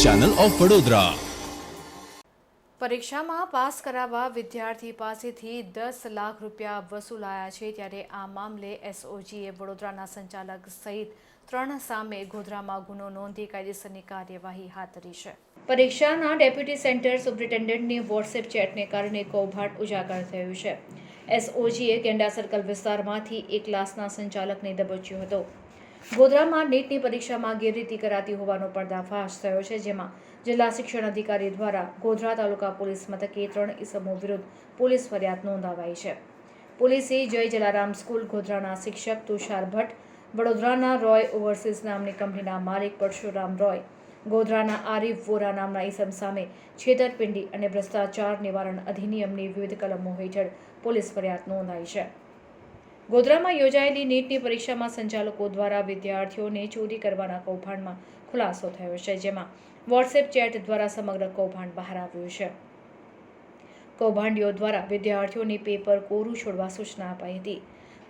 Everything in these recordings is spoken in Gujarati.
Channel of Vadodara. પરીક્ષામાં પાસ કરાવવા વિદ્યાર્થી પાસેથી દસ લાખ રૂપિયા વસૂલાયા છે ત્યારે આ મામલે એસઓજીએ વડોદરાના સંચાલક સહિત ત્રણ સામે ગોધરામાં ગુનો નોંધી કાયદેસરની કાર્યવાહી હાથ ધરી છે. પરીક્ષાના ડેપ્યુટી સેન્ટર સુપ્રિન્ટેન્ડન્ટની વોટ્સએપ ચેટને કારણે કૌભાંડ ઉજાગર થયું છે. એસઓજીએ કેન્ડા સર્કલ વિસ્તારમાંથી એક ક્લાસના સંચાલકને દબોચ્યો હતો. ગોધરામાં નીટની પરીક્ષામાં ગેરરીતિ કરાતી હોવાનો પર્દાફાશ થયો છે, જેમાં જિલ્લા શિક્ષણ અધિકારી દ્વારા ગોધરા તાલુકા પોલીસ મથકે ત્રણ ઇસમો વિરુદ્ધ પોલીસ ફરિયાદ નોંધાવાઈ છે. પોલીસે જય જલારામ સ્કૂલ ગોધરાના શિક્ષક તુષાર ભટ્ટ, વડોદરાના રોય ઓવરસીઝ નામની કંપનીના માલિક પરશુરામ રોય, ગોધરાના આરિફ વોરા નામના ઇસમ સામે છેતરપિંડી અને ભ્રષ્ટાચાર નિવારણ અધિનિયમની વિવિધ કલમો હેઠળ પોલીસ ફરિયાદ નોંધાઈ છે. ગોધરામાં યોજાયેલી નીટની પરીક્ષામાં સંચાલકો દ્વારા વિદ્યાર્થીઓને ચોરી કરવાના કૌભાંડમાં ખુલાસો થયો છે, જેમાં વોટ્સએપ ચેટ દ્વારા સમગ્ર કૌભાંડ બહાર આવ્યું છે. કૌભાંડીઓ દ્વારા વિદ્યાર્થીઓને પેપર કોરું છોડવા સૂચના અપાઈ હતી.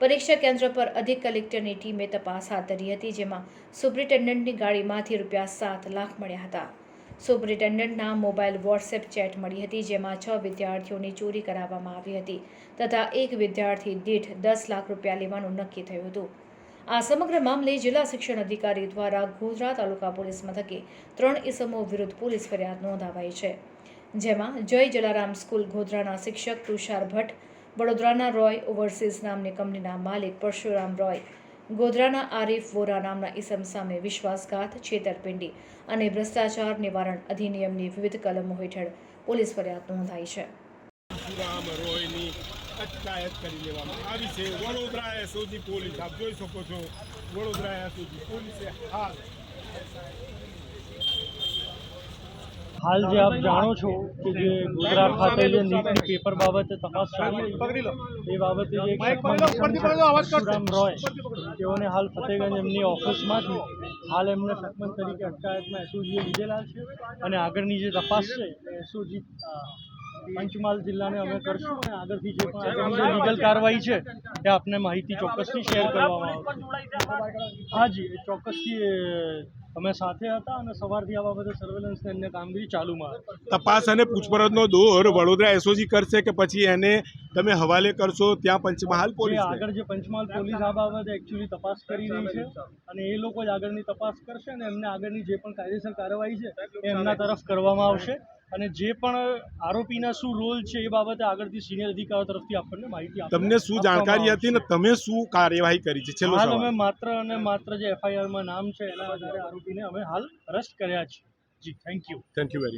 પરીક્ષા કેન્દ્ર પર અધિક કલેક્ટરની ટીમે તપાસ હાથ ધરી હતી, જેમાં સુપ્રિન્ટેન્ડન્ટની ગાડીમાંથી રૂપિયા સાત લાખ મળ્યા હતા. સુપ્રિન્ટેન્ડન્ટના મોબાઈલ વોટ્સએપ ચેટ મળી હતી, જેમાં છ વિદ્યાર્થીઓની ચોરી કરાવવામાં આવી હતી તથા એક વિદ્યાર્થી દીઠ દસ લાખ રૂપિયા લેવાનું નક્કી થયું હતું. આ સમગ્ર મામલે જિલ્લા શિક્ષણ અધિકારી દ્વારા ગોધરા તાલુકા પોલીસ મથકે ત્રણ ઇસમો વિરુદ્ધ પોલીસ ફરિયાદ નોંધાવાઈ છે, જેમાં જય જલારામ સ્કૂલ ગોધરાના શિક્ષક તુષાર ભટ્ટ, વડોદરાના રોય ઓવરસીઝ નામની કંપનીના માલિક પરશુરામ રોય ગોધરાના આરિફ વોરા નામના ઇસમ સામે વિશ્વાસઘાત, છેતરપિંડી અને ભ્રષ્ટાચાર નિવારણ અધિનિયમની વિવિધ કલમો હેઠળ પોલીસ ફરિયાદ નોંધાઈ છે. અટકાયત કરી લેવામાં આવી છે. વડોદરા સુધી પોલીસ, આપ જોઈ શકો છો વડોદરા સુધી પોલીસે હાલ હાલ જે આપ જાણો છો કે જે ગુજરાત ખાતે જે નીટની પેપર બાબતે તપાસ ચાલી એ બાબતે જે પરશુરામ રોય તેઓને હાલ ફતેગંજ એમની ઓફિસમાંથી હાલ એમને શકમંદ તરીકે અટકાયતમાં એસઓજીએ લીધેલા છે. અને આગળની જે તપાસ છે એસઓજી પંચમહાલ જિલ્લાને અમે કરશું અને આગળથી જે પણ જે લીગલ કાર્યવાહી છે એ આપને માહિતી ચોક્કસથી શેર કરવામાં આવશે. હાજી એ ચોક્કસથી અમે સાથે હતા અને સવારથી આ બાબતે સર્વેલન્સ અન્ય કામગીરી ચાલુમાં તપાસ અને પૂછપરછનો દોર વડોદરા એસઓજી કરશે કે પછી એને તમે હવાલે કરશો ત્યાં પંચમહાલ પોલીસ આગળ જે પંચમહાલ પોલીસ આ બાબતે એકચ્યુઅલી તપાસ કરી રહી છે અને એ લોકો જ આગળની તપાસ કરશે અને એમને આગળની જે પણ કાયદેસર કાર્યવાહી છે એ એમના તરફ કરવામાં આવશે. અને જે પણ આરોપીના શું રોલ છે એ બાબતે આગળથી સિનિયર અધિકારીઓ તરફથી આપણને માહિતી તમને શું જાણકારી હતી ને તમે શું કાર્યવાહી કરી છે? છેલ્લો હાલ અમે માત્ર અને માત્ર જે એફઆઈઆરમાં નામ છે એના આધારે આરોપીને અમે હાલ અરેસ્ટ કર્યા છે. જી thank you thank you very